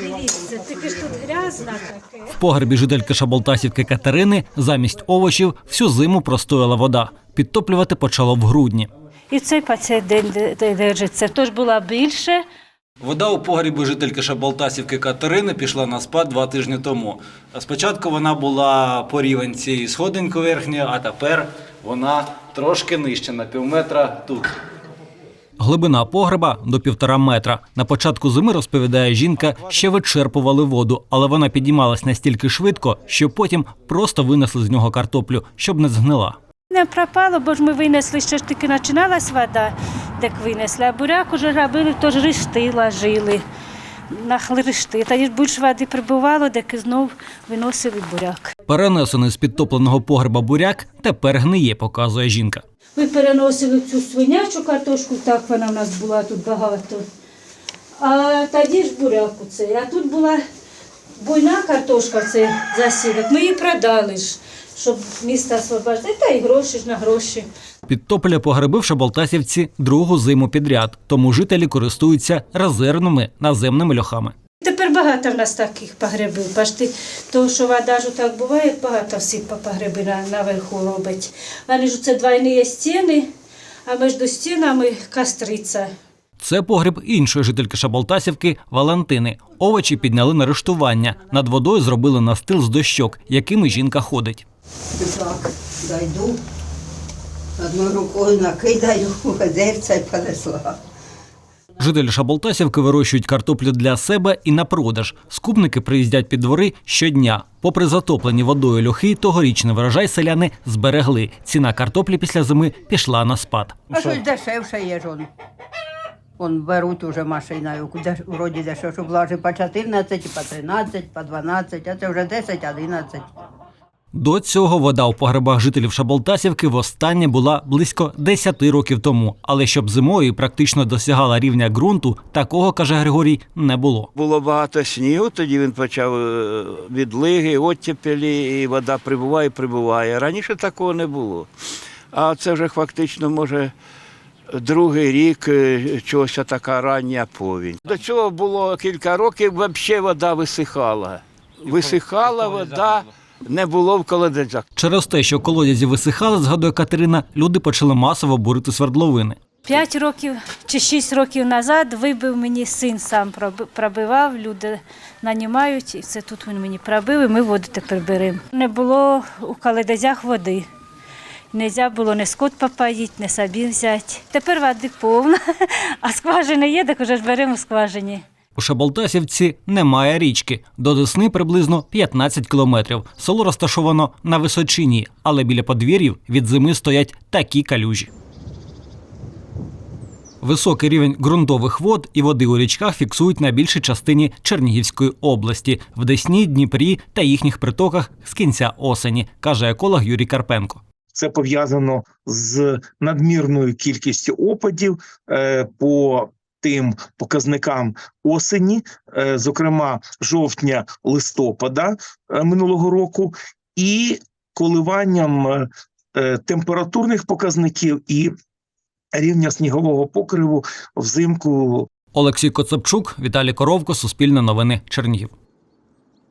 Дивіться, тільки ж тут грязно таке. В погребі жительки Шаболтасівки Катерини замість овочів всю зиму простояла вода. Підтоплювати почало в грудні. І цей по цей день де- де держиться. Тож була більше. Вода у погрібі жительки Шаболтасівки Катерини пішла на спад два тижні тому. Спочатку вона була по рівень цієї сходинки верхньої, а тепер вона трошки нижче на півметра тут. Глибина погреба до півтора метра. На початку зими, розповідає жінка, ще вичерпували воду, але вона підіймалась настільки швидко, що потім просто винесли з нього картоплю, щоб не згнила. Не пропало, бо ж ми винесли, ще ж таки починалась вода, так винесли. А буряк уже робили, ж решти ложили. На хлишти. Тоді ж більше води прибувало, і знов виносили буряк. Перенесений з підтопленого погреба буряк тепер гниє, показує жінка. Ми переносили цю свинячу картошку, так вона в нас була тут багато. А тоді ж буряк оцей. А тут була буйна картошка, це засілок. Ми її продали ж, щоб місто освобождати. Та й гроші ж на гроші. Підтоплює погреби в Шаболтасівці другу зиму підряд, тому жителі користуються резервними наземними льохами. Тепер багато в нас таких погребів. Пашти, тому що вода ж так буває, багато всі погреби на, наверху робить. Вони ж це двойні стіни, а між стінами кастриця. Це погреб іншої жительки Шаболтасівки Валентини. Овочі підняли на рештування. Над водою зробили настил з дощок, якими жінка ходить. Так, дойду, одною рукою накидаю, ведерця і понесла. Жителі Шаболтасівки вирощують картоплю для себе і на продаж. Скупники приїздять під двори щодня. Попри затоплені водою льохи, тогорічний врожай селяни зберегли. Ціна картоплі після зими пішла на спад. А щось дешевше є ж он. Беруть уже машиною, вроді дешевше, щоб була по 14, по 13, по 12, а це вже 10, 11. До цього вода у погребах жителів Шаболтасівки востаннє була близько 10 років тому. Але щоб зимою практично досягала рівня ґрунту, такого, каже Григорій, не було. Було багато снігу, тоді він почав е, відлиги, оттепелі, і вода прибуває, прибуває. Раніше такого не було. А це вже фактично, може, другий рік е, чогось така рання повінь. До цього було кілька років, взагалі вода висихала. Висихала вода, не було в колодязях. Через те, що колодязі висихали, згадує Катерина, люди почали масово бурити свердловини. П'ять років чи шість років назад вибив мені син сам пробивав, люди нанімають, і це тут він мені пробив, і ми воду тепер беремо. Не було у каледезях води. Нельзя було не скот попоїти, не собі взяти. Тепер води повна, а скважини є, так уже ж беремо в скважині. У Шаболтасівці немає річки. До Десни приблизно 15 кілометрів. Село розташовано на височині, але біля подвір'їв від зими стоять такі калюжі. Високий рівень ґрунтових вод і води у річках фіксують на більшій частині Чернігівської області в Десні, Дніпрі та їхніх притоках з кінця осені, каже еколог Юрій Карпенко. Це пов'язано з надмірною кількістю опадів е, по тим показникам осені, е, зокрема жовтня листопада е, минулого року, і коливанням е, температурних показників і рівня снігового покриву взимку Олексій Коцепчук, Віталій Коровко, Суспільне новини, Чернігів.